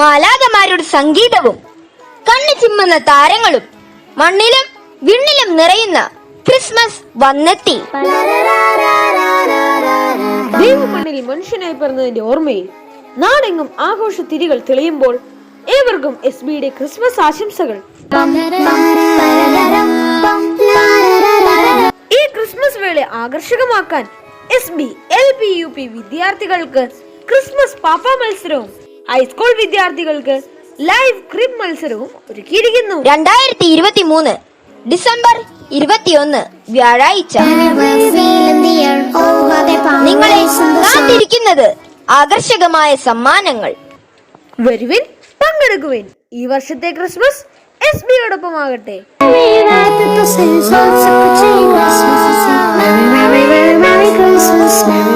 മാലാകമാരുടെ സംഗീതവും കണ്ണു ചിമ്മുന്ന താരങ്ങളും മണ്ണിലും വിണ്ണിലും നിറയുന്ന ക്രിസ്മസ് വന്നെത്തി. ദൈവമണ്ണിൽ മനുഷ്യനായി പിറന്നതിന്റെ ഓർമ്മയിൽ നാടെങ്ങും ആഘോഷ തിരികൾ തെളിയുമ്പോൾ ഏവർക്കും എസ് ബിയുടെ ക്രിസ്മസ് ആശംസകൾ. ഈ ക്രിസ്മസ് വേള ആകർഷകമാക്കാൻ S B L P U P വിദ്യാർത്ഥികൾക്ക് ക്രിസ്മസ് പാപ്പ മത്സരവും ഹൈസ്കൂൾ വിദ്യാർത്ഥികൾക്ക് ലൈവ് ക്രിബ് മത്സരവും ഒരുക്കിയിരിക്കുന്നു. രണ്ടായിരത്തി ഇരുപത്തി മൂന്ന് ഡിസംബർ ഇരുപത്തിയൊന്ന് വ്യാഴാഴ്ച. നിങ്ങളെ കാത്തിരിക്കുന്നത് ആകർഷകമായ സമ്മാനങ്ങൾ. വരുവിൻ പങ്കെടുക്കുവിൻ. ഈ വർഷത്തെ ക്രിസ്മസ് എസ് ബിയോടൊപ്പം